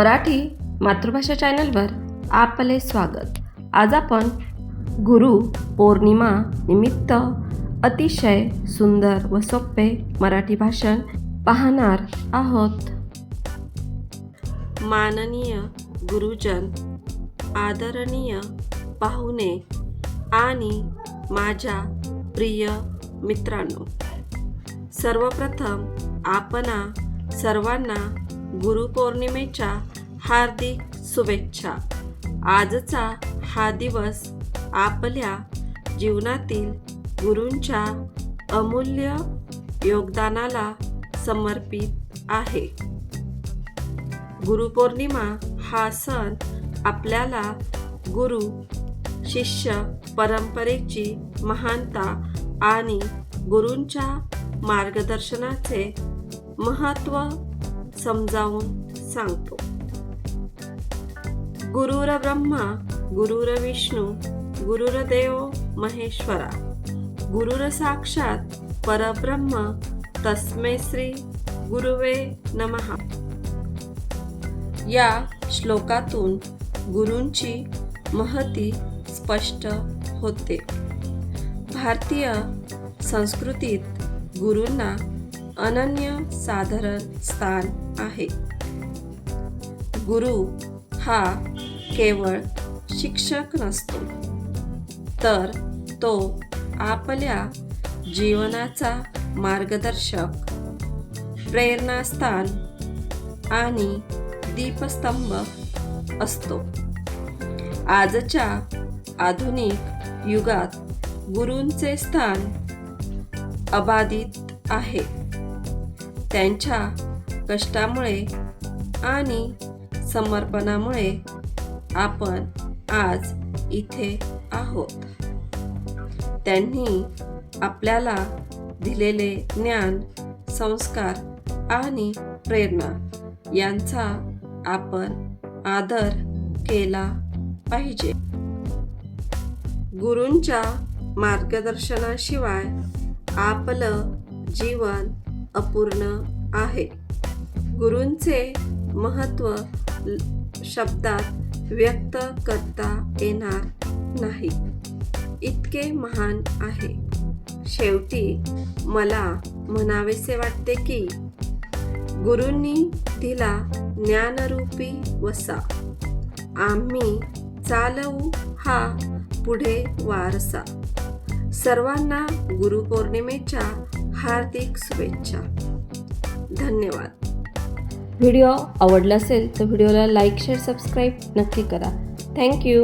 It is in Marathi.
मराठी मातृभाषा चॅनलवर आपले स्वागत. आज आपण गुरु पौर्णिमा निमित्त अतिशय सुंदर व सोपे मराठी भाषण पाहणार आहोत. माननीय गुरुजन आदरणीय पाहुणे आणि माझ्या प्रिय मित्रांनो सर्वप्रथम आपणा सर्वांना गुरुपौर्णिमेच्या हार्दिक शुभेच्छा. आजचा हा दिवस आपल्या जीवनातील गुरूंच्या अमूल्य योगदानाला समर्पित आहे. गुरुपौर्णिमा हा सण आपल्याला गुरु शिष्य परंपरेची महानता आणि गुरूंच्या मार्गदर्शनाचे महत्त्व समजावून सांगतो. गुरुर ब्रह्मा गुरुर विष्णू गुरुर्देव महेश्वरा. गुरुर साक्षात परब्रह्म तस्मै श्री गुरुवे नमः. या श्लोकातून गुरूंची महती स्पष्ट होते. भारतीय संस्कृतीत गुरूंना अनन्य साधारण स्थान आहे. गुरु हा केवळ शिक्षक नसतो तर तो आपल्या जीवनाचा मार्गदर्शक प्रेरणास्थान आणि दीपस्तंभ असतो. आजच्या आधुनिक युगात गुरूंचे स्थान अबाधित आहे. त्यांच्या कष्टामुळे आणि समर्पणामुळे आपण आज इथे आहोत. त्यांनी आपल्याला दिलेले ज्ञान संस्कार आणि प्रेरणा यांचा आपण आदर केला पाहिजे. गुरूंच्या मार्गदर्शनाशिवाय आपलं जीवन अपूर्ण आहे. गुरूंचे महत्त्व शब्दात व्यक्त करता येणार नाही. इतके महान आहे. शेवटी मला म्हणावेसे वाटते की गुरूंनी दिला ज्ञानरूपी वसा. आम्ही चालवू हा पुढे वारसा. सर्वांना गुरुपौर्णिमेच्या हार्दिक शुभेच्छा. धन्यवाद. व्हिडिओ आवडला असेल तर व्हिडिओला लाईक शेअर सबस्क्राईब नक्की करा. थँक्यू